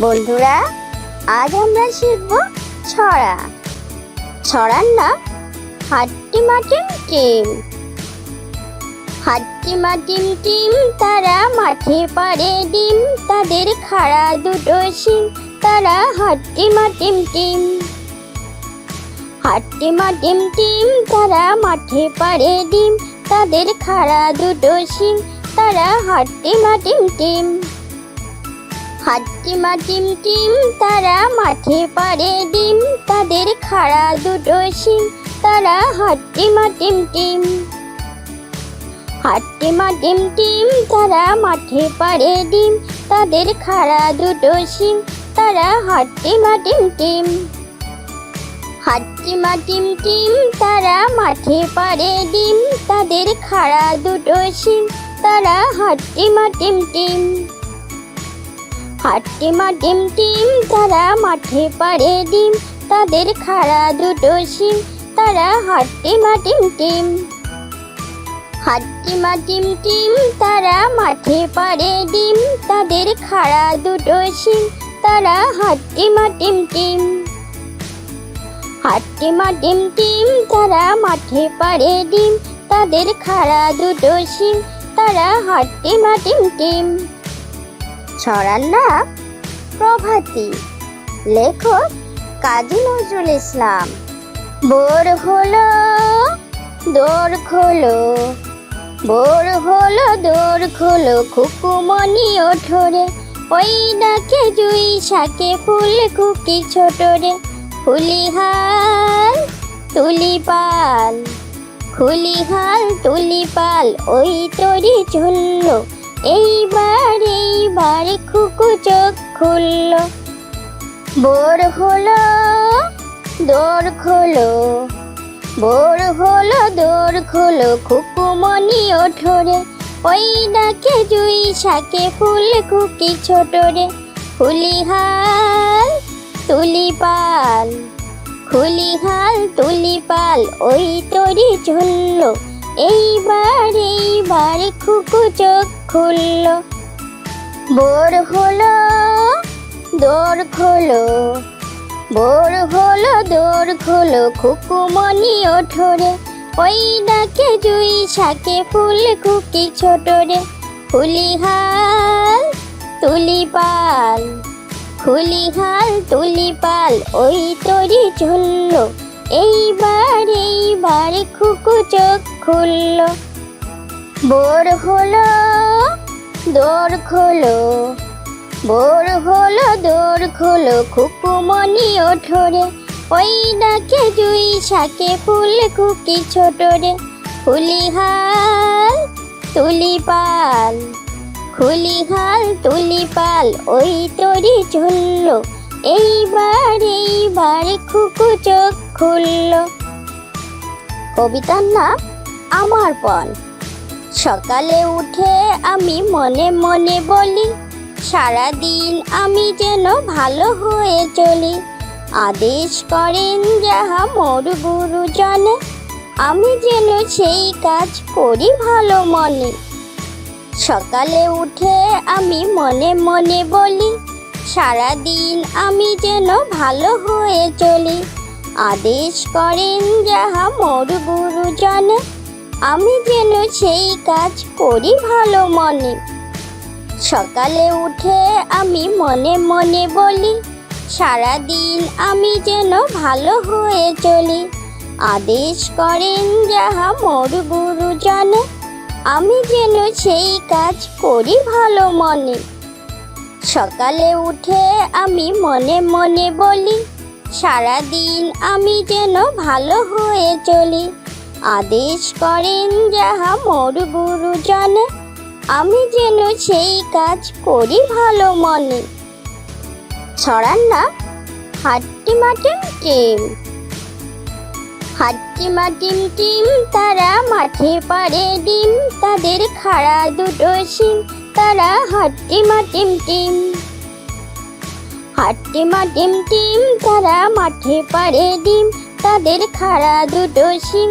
বন্ধুরা, আজ আমরা শিখব ছড়া। ছড়ার নাম হাট্টি মাটিম টিম। হাট্টি মাটিম টিম, তারা মাঠে পারে ডিম। তাদের খাড়া দুটো শিং তারা হাট্টি মাটিম টিম। হাট্টি মাটিম টিম, তারা মাঠে পারে ডিম। তাদের খাড়া দুটো শিং তারা হাট্টি মাটিম টিম। হাট্টি মাটিম টিম, তারা মাঠে পারে ডিম। তাদের খাড়া দুটো শিং তারা হাট্টি মাটিম টিম। হাট্টি মাটিম টিম, তারা মাঠে পারে ডিম। তাদের খাড়া দুটো শিং তারা হাট্টি মাটিম টিম। হাট্টি মাটিম টিম, তারা মাঠে পারে ডিম। তাদের খাড়া দুটো শিং তারা হাট্টি মাটিম টিম। হাট্টি মাটিম টিম তারা মাঠে পারে ডিম। তাদের খাড়া দুটো শিং তারা হাট্টি মাটিম টিম হাট্টি মাটিম টিম তারা মাঠে পারে ডিম। তাদের খাড়া দুটো শিং তারা হাট্টি মাটিম টিম হাট্টি মাটিম টিম তারা মাঠে পারে ডিম। তাদের খাড়া দুটো শিং তারা হাট্টি মাটিম টিম ছড়ার নাম প্রভাতী, লেখক কাজী নজরুল ইসলাম। বোর হলো, দোর খোলো। বোর হলো, দোর খোলো খুকুমনি ওঠরে। ওই ডাকে জুই শাকে ফুল, খুকি ছোট রে ফুলি হাল, তুলি পাল। খুলি হাল, তুলি পাল, ওই তরি চলল এইবার এইবার খুকু চোখ খুলল। বোর হলো, দোর খোলো। বোর হলো, দোর খোলো খুকুমনি ওঠরে। ওই ডাকে জুই শাকে ফুল, খুকি ছোট রে ফুলি হাল, তুলি পাল। খুলি হাল, তুলি পাল, ওই তরি চলল। এইবার এইবার খুকু চোখ খুলল, বোর হলো, দোর খোলো, বোর হলো, দোর খোলো খুকুমনি ওঠরে, ওই ডাকে জুই শাকে ফুল, খুকি ছোট রে ফুলি হাল, তুলি পাল খুলি হাল, তুলি পাল, ওই তরি চলল এইবার এইবার খুকু চোখ খুলল, বোর হলো দোর খোলো বোর হলো, দোর খোলো খুকুমনি ওঠরে ওই ডাকে জুই শাকে ফুল খুকি ছোট রে। ফুলি হাল, তুলি পাল খুলি হাল, তুলি পাল, ওই তরি চলল এইবার এইবার খুকু চোখ খুলল। কবিতার নাম, আমার পণ সকালে উঠে আমি মনে মনে বলি, সারাদিন আমি যেন ভালো হয়ে চলি। আদেশ করেন যাহা মোর গুরুজনে আমি যেন সেই কাজ করি ভালো মনে। সকালে উঠে আমি মনে মনে বলি, সারাদিন আমি যেন ভালো হয়ে চলি। আদেশ করেন যাহা মোর গুরুজনে আমি যেন সেই কাজ করি ভালো মনে। সকালে উঠে আমি মনে মনে বলি, সারাদিন আমি যেন ভালো হয়ে চলি। আদেশ করেন যাহা মোর গুরুজনে আমি যেন সেই কাজ করি ভালো মনে। সকালে উঠে আমি মনে মনে বলি, সারাদিন আমি যেন ভালো হয়ে চলি। আদেশ করেন যাহা মোর গুরুজনে। আমি যেন সেই কাজ করি ভালো মনে। ছড়ার নাম হাট্টি মাটিম টিম। হাট্টি মাটিম টিম তারা মাঠে পারে ডিম, তাদের খাড়া দুটো শিং তারা হাট্টি মাটিম টিম। হাট্টি মাটিম টিম তারা মাঠে পারে ডিম, তাদের খাড়া দুটো শিং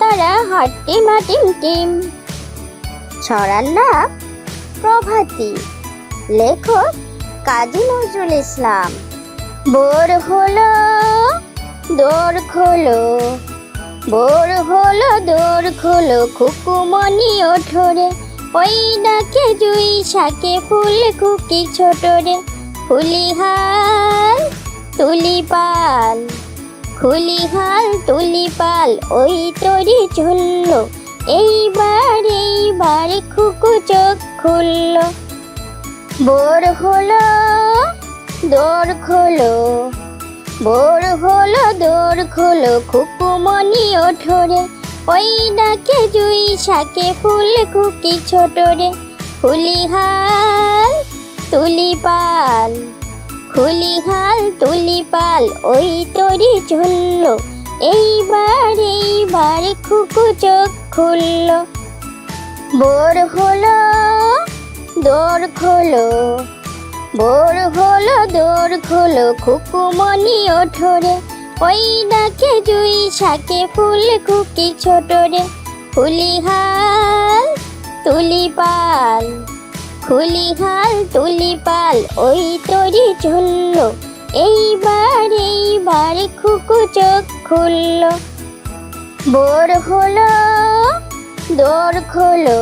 তারা হাট্টিমা টিম টিম ছড়ার নাম প্রভাতী, লেখক কাজী নজরুল ইসলাম। বোর হলো, দোর খোলো। বোর হলো, দোর খোলো খুকুমনি ওঠরে। ওই ডাকে জুই শাকে ফুল, খুকি ছোট রে ফুলি হাল তুলি পাল। খুলি হাল তুলি পাল ওই তরি ঝুললো এইবার এইবার খুকু চোখ খুললো। বোর হলো, দোর খোলো। বোর হলো, দোর খোলো খুকুমনি ওঠরে। ওই ডাকে জুই শাকে ফুল, খুকি ছোট রে ফুলি হাল তুলি পাল খুলি হাল তুলি পাল ওই তরি ঝুললো এইবার এইবার খুকু চোখ খুললো। বোর হলো, দোর খোলো। বোর হলো, দোর খোলো খুকুমনি ওঠরে। ওই ডাকে জুই শাকে ফুল, খুকি ছোট রে ফুলি হাল তুলি পাল খুলি হাল তুলি পাল ওই তরি ঝুললো এইবার এইবার খুকু চোখ খুললো। বোর হলো, দোর খোলো।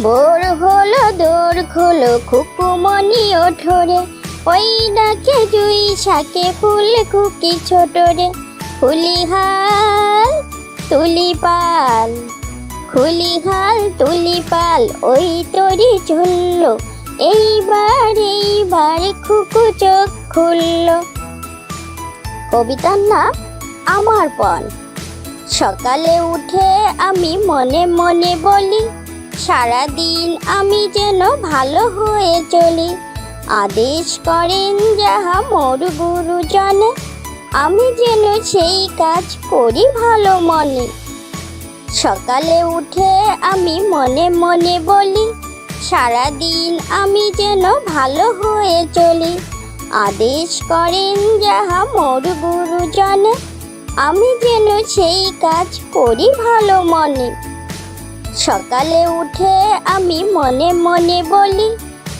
বোর হলো, দোর খোলো খুকুমনি ওঠরে। ওই ডাকে জুই শাকে ফুল, খুকি ছোট রে ফুলি হাল তুলি পাল খুলি হাল তুলি পাল, ওই তরি ঝুললো এইবার এইবার খুকু চোখ খুললো। কবিতার নাম, আমার পণ সকালে উঠে আমি মনে মনে বলি, সারাদিন আমি যেন ভালো হয়ে চলি। আদেশ করেন যাহা মোর গুরুজনে আমি যেন সেই কাজ করি ভালো মনে। সকালে উঠে আমি মনে মনে বলি, সারাদিন আমি যেন ভালো হয়ে চলি। আদেশ করেন যাহা মোর গুরুজনে, আমি যেন সেই কাজ করি ভালো মনে। সকালে উঠে আমি মনে মনে বলি,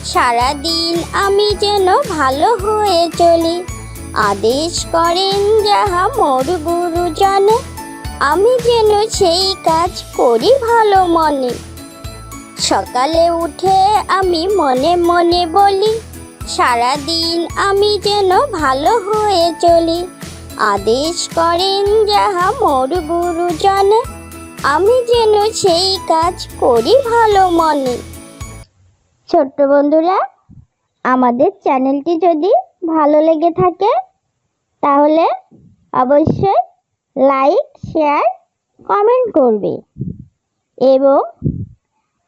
সারাদিন আমি যেন ভালো হয়ে চলি। আদেশ করেন যাহা মোর গুরুজনে আমি যেন সেই কাজ করি ভালো মনে। সকালে উঠে আমি মনে মনে বলি, সারাদিন আমি যেন ভালো হয়ে চলি। আদেশ করেন যাহা মোর গুরুজনে আমি যেন সেই কাজ করি ভালো মনে। ছোট্ট বন্ধুরা, আমাদের চ্যানেলটি যদি ভালো লেগে থাকে, তাহলে অবশ্যই লাইক শেয়ার কমেন্ট করবে। এবং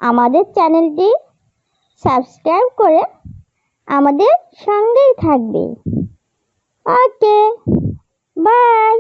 আমাদের চ্যানেলটি সাবস্ক্রাইব করে আমাদের সঙ্গেই থাকবে। Okay bye